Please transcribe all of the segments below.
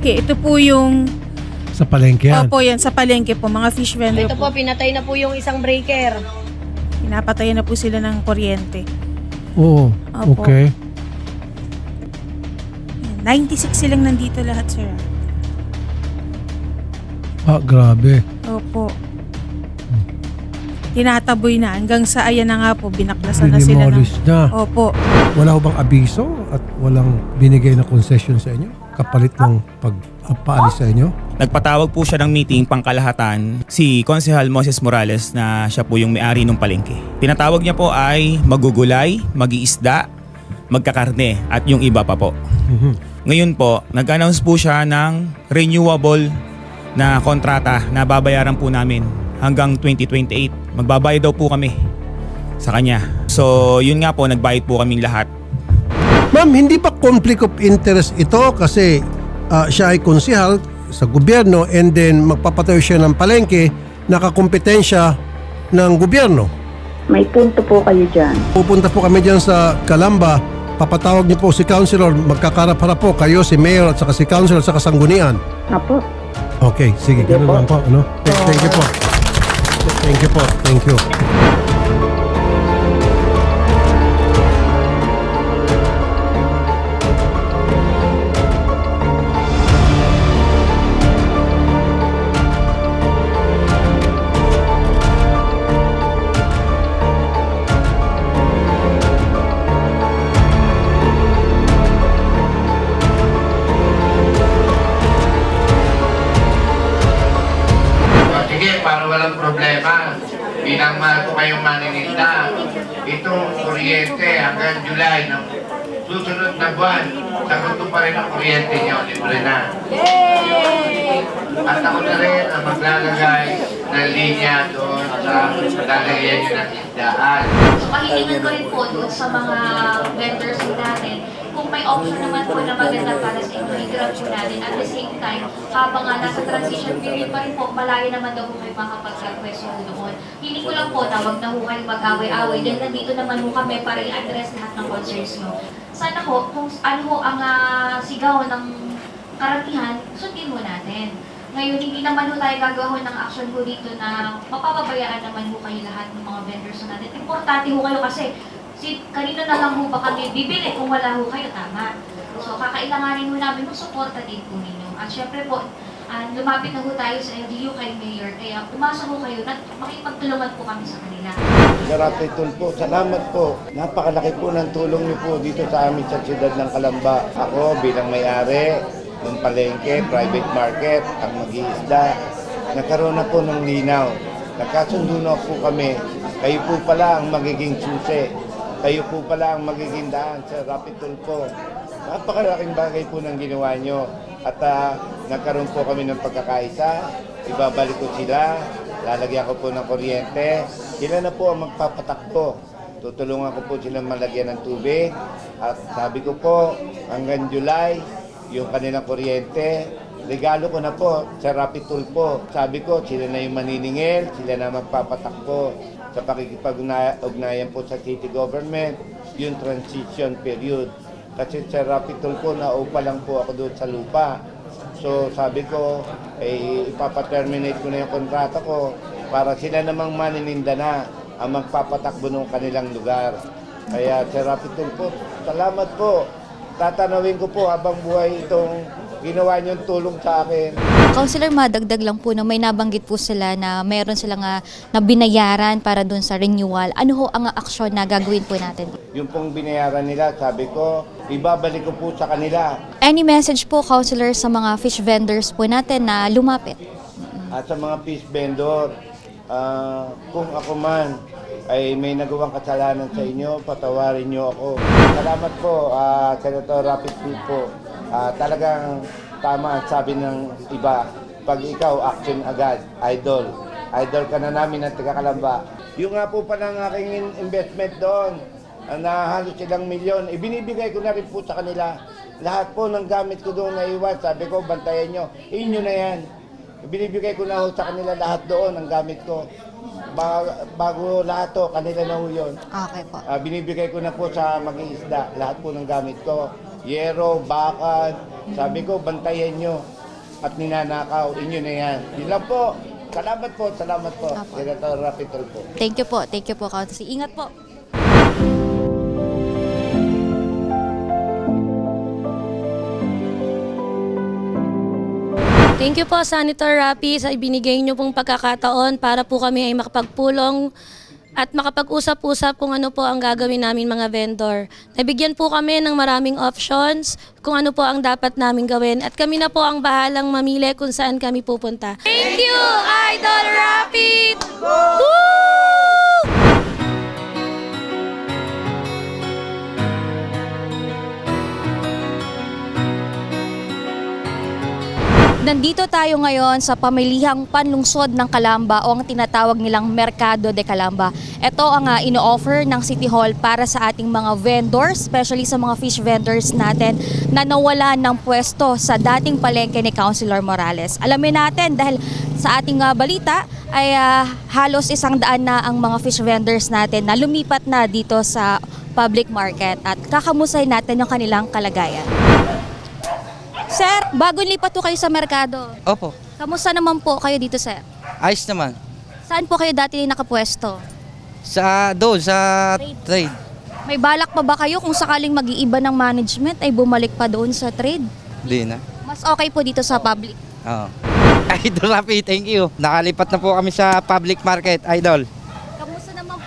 Okay, ito po yung, Sa palengke yan. opo yan, sa palengke po, mga fish vendor Ito po, po. pinatay na po yung isang breaker. Pinapatayan na po sila ng kuryente. Oo. Opo. Okay. Yan, 96 silang nandito lahat, sir. Ah, grabe. Opo. Tinataboy na hanggang sa ayan na nga po, binaklasan na sila ng... Na. Opo. Wala ho bang abiso at walang binigay na concession sa inyo? Kapalit ng pagpaalis sa inyo? Nagpatawag po siya ng meeting pangkalahatan si Konsehal Moses Morales na siya po yung may-ari ng palengke. Pinatawag niya po ay magugulay, mag-iisda, magkakarne at yung iba pa po. Mhm. Ngayon po, nag-announce po siya ng renewable na kontrata na babayaran po namin hanggang 2028. Magbabayad daw po kami sa kanya. So, yun nga po, nagbayad po kaming lahat. Ma'am, hindi ba conflict of interest ito kasi ah, siya ay konsihal sa gobyerno and then magpapatayo siya ng palengke nakakompetensya ng gobyerno? May punto po kayo dyan. Pupunta po kami dyan sa Kalamba, papatawag niyo po si Councilor, magkakarap-harap po kayo, si Mayor at saka si Councilor at saka Sanggunian. Apo. Okay, sige, Sige ganun po. lang po. Ano? Th- Thank you po. Thank you po. Thank you. Mahal ko kayong maninita, itong kuryente hanggang July ng susunod na buwan, sagot ko pa rin ang kuryente niyo, libre na. At ako na rin ang maglalagay ng linya doon sa lalagyan niyo ng isdaan. So, kahilingan ko rin po doon sa mga vendors po natin kung may option naman po na maganda para sa inyo, i-grab po natin. At the same time, habang nga nasa transition period pa rin po, malayo naman daw po kayo makapag-request doon. Hindi ko lang po na wag na ho kayo mag-away-away dahil nandito naman ho kami para i-address lahat ng concerns nyo. Sana ho, kung ano ho ang ah, sigaw ng karamihan, sundin mo natin. Ngayon, hindi naman ho tayo gagawa ho ng action ho dito na mapapabayaan naman ho kayo lahat ng mga vendors natin. Importante ho kayo kasi si, kanina na lang ho ba kami bibili kung wala ho kayo, tama. So, kakailanganin ho namin ng suporta din po ninyo. At syempre po, ah, lumapit na ho tayo sa LGU kay Mayor, kaya umasa ho kayo na makipagtulungan po kami sa kanila. Garate po, salamat po. Napakalaki po ng tulong niyo po dito sa amin sa siyudad ng Kalamba. Ako bilang may-ari ng palengke, private market, ang mag-iisda, nagkaroon na po ng linaw. Nagkasundo na po kami. Kayo po pala ang magiging susi. Kayo po pala ang magiging daan sa Rapid Tulpo. Napakalaking bagay po ng ginawa nyo. At ah, nagkaroon po kami ng pagkakaisa. Ibabalik ko sila. Lalagyan ko po ng kuryente. Sila na po ang magpapatakbo. Tutulungan ko po silang malagyan ng tubig. At sabi ko po, hanggang July, yung kanilang kuryente, regalo ko na po sa Rapid Tulpo. Sabi ko, sila na yung maniningil, sila na magpapatakbo sa pakikipag-ugnayan po sa city government, yung transition period. Kasi sa Rapid Tulpo, naupa lang po ako doon sa lupa. So sabi ko, eh, ipapaterminate ko na yung kontrata ko para sila namang manininda na ang magpapatakbo ng kanilang lugar. Kaya Rapid Tulpo, salamat po. Tatanawin ko po habang buhay itong ginawa niyong tulong sa akin. Councilor, madagdag lang po na may nabanggit po sila na mayroon silang uh, na binayaran para dun sa renewal. Ano ho ang aksyon na gagawin po natin? Yung pong binayaran nila, sabi ko, ibabalik ko po sa kanila. Any message po, Councilor, sa mga fish vendors po natin na lumapit? At sa mga fish vendor, ah, kung ako man ay may nagawang kasalanan sa inyo, patawarin niyo ako. Salamat po, ah, Senator Rapid po. Ah, talagang tama ang sabi ng iba. Pag ikaw, action agad, idol. Idol ka na namin at Kalamba. Yung nga po pa ng aking in- investment doon, na halos ilang milyon, ibinibigay ko na rin po sa kanila. Lahat po ng gamit ko doon na iwan, sabi ko, bantayan nyo. Inyo na yan. Binibigay ko na ho sa kanila lahat doon ang gamit ko. Ba- bago lahat to, kanila na ho yun. Okay po. Ah, binibigay ko na po sa mag-iisda lahat po ng gamit ko. Yero, bakad, Sabi ko, bantayan nyo at ninanakaw. Inyo na yan. Yun lang po. Salamat po, salamat po. Apo. Senator Rapitol po. Thank you po. Thank you po, Council. Ingat po. Thank you po, Senator Rapi, sa ibinigay niyo pong pagkakataon para po kami ay makapagpulong at makapag-usap-usap kung ano po ang gagawin namin mga vendor. Nabigyan po kami ng maraming options kung ano po ang dapat namin gawin at kami na po ang bahalang mamili kung saan kami pupunta. Thank you, Idol Rapid! Nandito tayo ngayon sa pamilihang panlungsod ng Kalamba o ang tinatawag nilang Mercado de Calamba. Ito ang uh, ino-offer ng City Hall para sa ating mga vendors, especially sa mga fish vendors natin na nawala ng pwesto sa dating palengke ni Councilor Morales. Alamin natin dahil sa ating uh, balita ay uh, halos isang daan na ang mga fish vendors natin na lumipat na dito sa public market at kakamusay natin yung kanilang kalagayan. Sir, bago lipat po kayo sa merkado, Opo, kamusta naman po kayo dito, sir? ayos naman. Saan po kayo dati nakapwesto? Sa doon, sa trade. May balak pa ba kayo kung sakaling mag-iiba ng management ay bumalik pa doon sa trade? Di na. Mas okay po dito sa public. Oo. Idol Rapi, thank you. Nakalipat na po kami sa public market, Idol.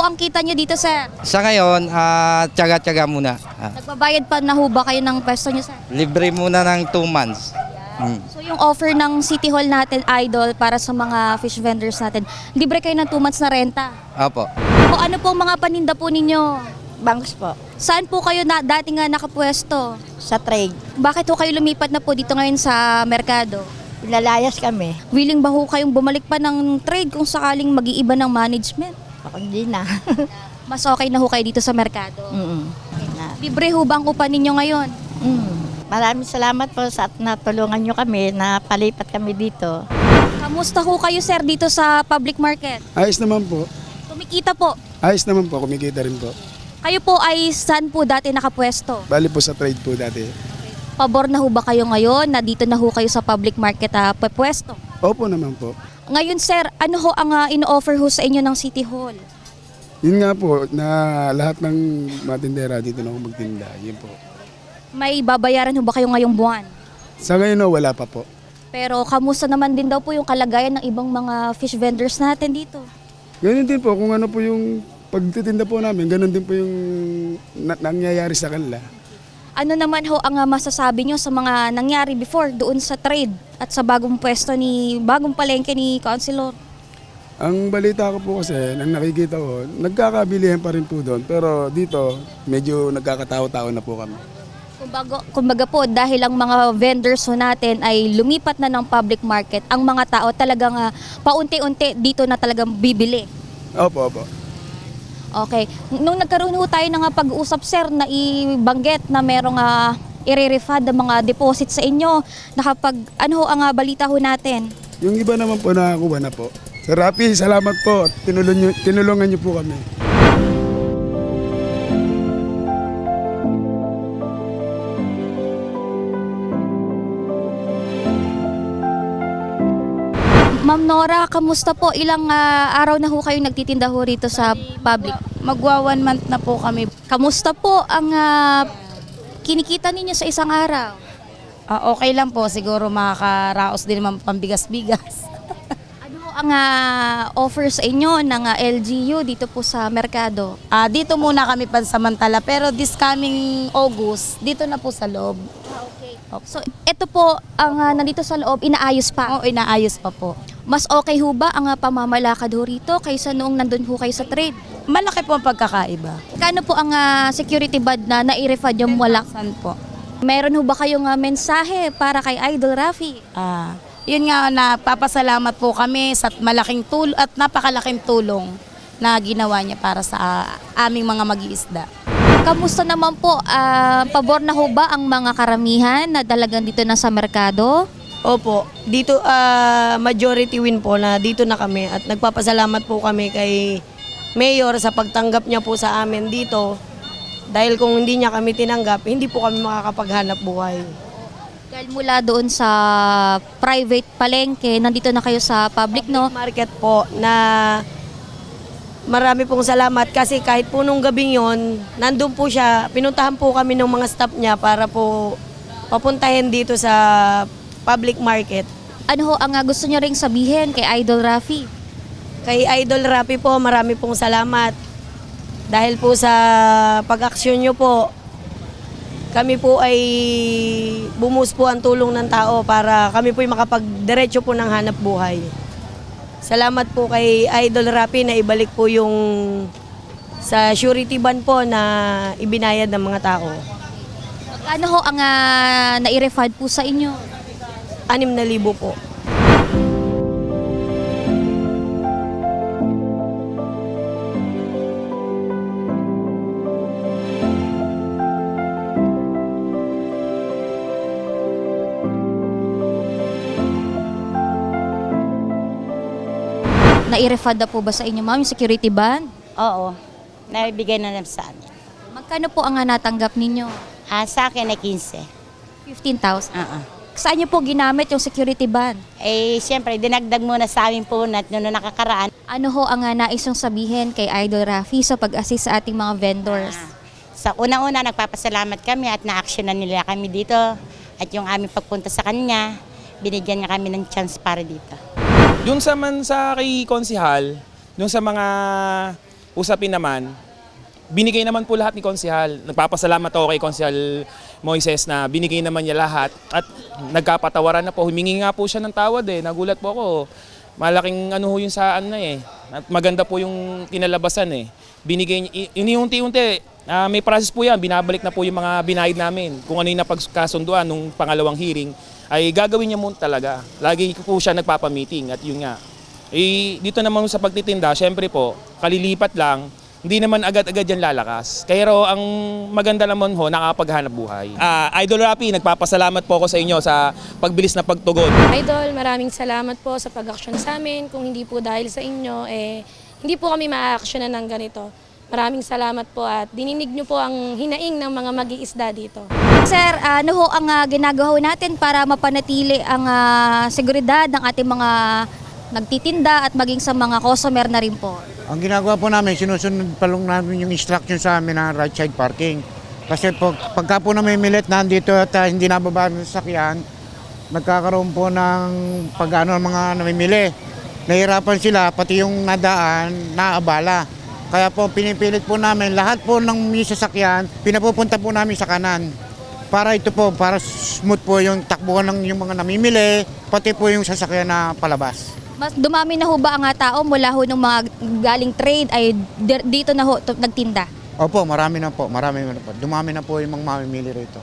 Po ang kita nyo dito, sir? Sa ngayon, ah, tiyaga-tiyaga muna. Ah, Nagbabayad pa na ho ba kayo ng pwesto nyo, sir? libre muna ng 2 months. Mm. So yung offer ng City Hall natin, Idol, para sa mga fish vendors natin, libre kayo ng 2 months na renta. Opo. O ano pong mga paninda po ninyo? Banks po. Saan po kayo na, dati nga nakapwesto? Sa trade. Bakit ho kayo lumipat na po dito ngayon sa merkado? Pinalayas kami. Willing ba ho kayong bumalik pa ng trade kung sakaling mag-iiba ng management? Ako hindi na. Mas okay na ho kayo dito sa merkado. Mm. Okay na. Libre ho ba ang upan ninyo ngayon? Mm. Maraming salamat po sa at natulungan nyo kami na palipat kami dito. Kamusta ho kayo sir dito sa public market? Ayos naman po. Kumikita po. Ayos naman po, kumikita rin po. Kayo po ay saan po dati nakapwesto? Bali po sa trade po dati. Pabor na ho ba kayo ngayon na dito na ho kayo sa public market uh, pwesto? Opo naman po. Ngayon sir, ano ho ang uh, in-offer ho sa inyo ng City Hall? Yun nga po, na lahat ng matindera dito na ako magtinda. Yun po. May babayaran ho ba kayo ngayong buwan? Sa ngayon, no, wala pa po. Pero kamusta naman din daw po yung kalagayan ng ibang mga fish vendors natin dito? Ganun din po, kung ano po yung pagtitinda po namin, ganun din po yung na- nangyayari sa kanila. Ano naman ho ang uh, masasabi nyo sa mga nangyari before doon sa trade at sa bagong pwesto ni bagong palengke ni Councilor? Ang balita ko po kasi, nang nakikita ko, nagkakabilihan pa rin po doon. Pero dito, medyo nagkakatao-tao na po kami. Kumbaga, kumbaga po, dahil ang mga vendors ho natin ay lumipat na ng public market, ang mga tao talagang ah, paunti-unti dito na talagang bibili. Opo, opo. Okay. Nung nagkaroon ho tayo ng ah, pag-uusap, sir, na ibanggit na merong uh, i-refund ng mga deposit sa inyo, nakapag, ano ho ang ah, balita ho natin? Yung iba naman po nakakuha na po. Sir Rapi, salamat po. Tinulungan tinulungan niyo po kami. Ma'am Nora, kamusta po? Ilang ah, araw na ho kayo nagtitinda ho rito sa public? Magwa one month na po kami. Kamusta po ang ah, kinikita ninyo sa isang araw? Ah, okay lang po. Siguro makakaraos din naman pambigas-bigas. Ano ho ang ah, offer sa inyo ng ah, LGU dito po sa merkado? Ah, dito muna kami pansamantala. Pero this coming August, dito na po sa loob. So, ito po ang ah, nandito sa loob, inaayos pa. Oo, inaayos pa po. Mas okay ho ba ang ah, pamamalakad ho rito kaysa noong nandun ho kayo sa trade? Malaki po ang pagkakaiba. Kano po ang ah, security bad na nai-refund yung wala? Saan po? Meron ho ba kayong ah, mensahe para kay Idol Rafi? Ah, yun nga na papasalamat po kami sa malaking tul at napakalaking tulong na ginawa niya para sa ah, aming mga mag-iisda. Kamusta naman po? Ah, pabor na ho ba ang mga karamihan na dalagang dito na sa merkado? Opo, dito ah, majority win po na dito na kami at nagpapasalamat po kami kay Mayor sa pagtanggap niya po sa amin dito. Dahil kung hindi niya kami tinanggap, hindi po kami makakapaghanap buhay. Dahil mula doon sa private palengke, nandito na kayo sa public, no? Market po na marami pong salamat kasi kahit po nung gabing yon, nandun po siya, pinuntahan po kami ng mga staff niya para po papuntahin dito sa public market. Ano ho ang ah, gusto niyo ring sabihin kay Idol Rafi? Kay Idol Rapi po, marami pong salamat. Dahil po sa pag-aksyon nyo po, kami po ay bumus po ang tulong ng tao para kami po ay makapagdiretso po ng hanap buhay. Salamat po kay Idol Rapi na ibalik po yung sa surety bond po na ibinayad ng mga tao. Magkano ho ang uh, nai-refund po sa inyo? 6,000 po. Nai-refund na po ba sa inyo, ma'am, yung security band? Oo, naibigay na lang sa amin. Magkano po ang natanggap ninyo? Ah, sa akin ay 15. 15,000. Oo. Saan niyo po ginamit yung security band? Eh, siyempre, dinagdag muna sa amin po na noong nakakaraan. Ano ho ang uh, nais yung sabihin kay Idol Rafi sa pag-assist sa ating mga vendors? Sa una-una, nagpapasalamat kami at na-actionan nila kami dito. At yung aming pagpunta sa kanya, binigyan niya kami ng chance para dito. Doon sa man sa kay Konsihal, doon sa mga usapin naman, binigay naman po lahat ni Konsihal. Nagpapasalamat ako kay Konsihal Moises na binigay naman niya lahat at nagkapatawaran na po. Humingi nga po siya ng tawad eh. Nagulat po ako. Malaking ano ho yun sa ano eh. At maganda po yung kinalabasan eh. Binigay niya, iniunti-unti. ah, may process po yan. Binabalik na po yung mga binayad namin. Kung ano yung napagkasunduan nung pangalawang hearing ay gagawin niya mo talaga. Lagi po siya nagpapamiting at yun nga. Eh, dito naman sa pagtitinda, syempre po, kalilipat lang, hindi naman agad-agad yan lalakas. Kaya raw ang maganda naman ho, nakapaghanap buhay. Ah, Idol Rapi, nagpapasalamat po ako sa inyo sa pagbilis na pagtugon. Idol, maraming salamat po sa pag-action sa amin. Kung hindi po dahil sa inyo, eh, hindi po kami ma-actionan ng ganito. Maraming salamat po at dininig niyo po ang hinaing ng mga mag-iisda dito. Sir, ano ho ang ah, ginagawa ho natin para mapanatili ang ah, seguridad ng ating mga nagtitinda at maging sa mga customer na rin po? Ang ginagawa po namin, sinusunod pa lang namin yung instruction sa amin ng right side parking. Kasi po, pagka po namimilit nandito at ah, hindi nababa ng sasakyan, nagkakaroon po ng pag-ano mga namimili. Nahirapan sila, pati yung nadaan, naabala. Kaya po pinipilit po namin, lahat po ng may sasakyan, pinapupunta po namin sa kanan. Para ito po, para smooth po yung takbuhan ng yung mga namimili, pati po yung sasakyan na palabas. Mas dumami na ho ba ang tao mula ho ng mga galing trade ay dito na ho nagtinda? Opo, marami na po, marami na po. Dumami na po yung mga mamimili rito.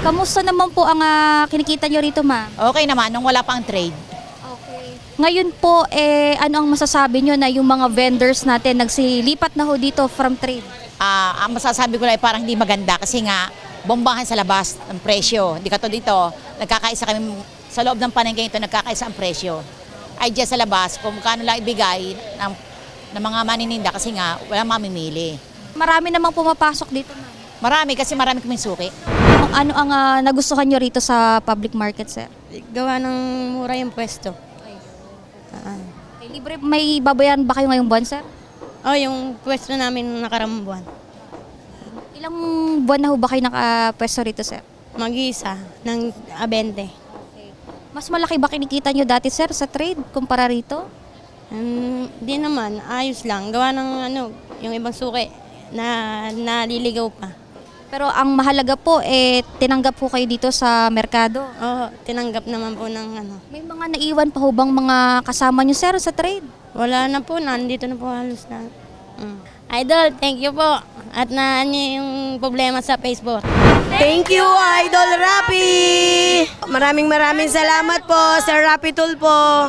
Kamusta naman po ang ah, kinikita nyo rito, ma'am? Okay naman, nung wala pang trade. Okay. Ngayon po, eh, ano ang masasabi nyo na yung mga vendors natin nagsilipat na ho dito from trade? Ah, ang masasabi ko lang ay parang hindi maganda kasi nga bombahan sa labas ng presyo. Hindi ka to dito, nagkakaisa kami sa loob ng panengke ito, nagkakaisa ang presyo. Ay dyan sa labas, kung kano lang ibigay ng, ng mga manininda kasi nga wala mamimili. Marami namang pumapasok dito, ma'am. Marami kasi marami kaming suki. Kung ano ang ah, nagustuhan nyo rito sa public market, sir? Gawa ng mura yung pwesto. Okay, libre, may babayaran ba kayo ngayong buwan, sir? Oh, yung pwesto namin nakaramang buwan. Ilang buwan na ho ba kayo nakapwesto rito, sir? Mag-isa ng abente. Mas malaki ba kinikita nyo dati, sir, sa trade kumpara rito? Um, di naman, ayos lang. Gawa ng ano, yung ibang suki na naliligaw pa. Pero ang mahalaga po, eh, tinanggap po kayo dito sa merkado. Oo, tinanggap naman po ng ano. May mga naiwan pa ho bang mga kasama nyo, sir, sa trade? Wala na po, nandito na po halos na. Mm. Idol, thank you po. At na ano yung problema sa Facebook. Thank you, Idol Rapi! Maraming maraming salamat po, Sir Rapi Tulpo.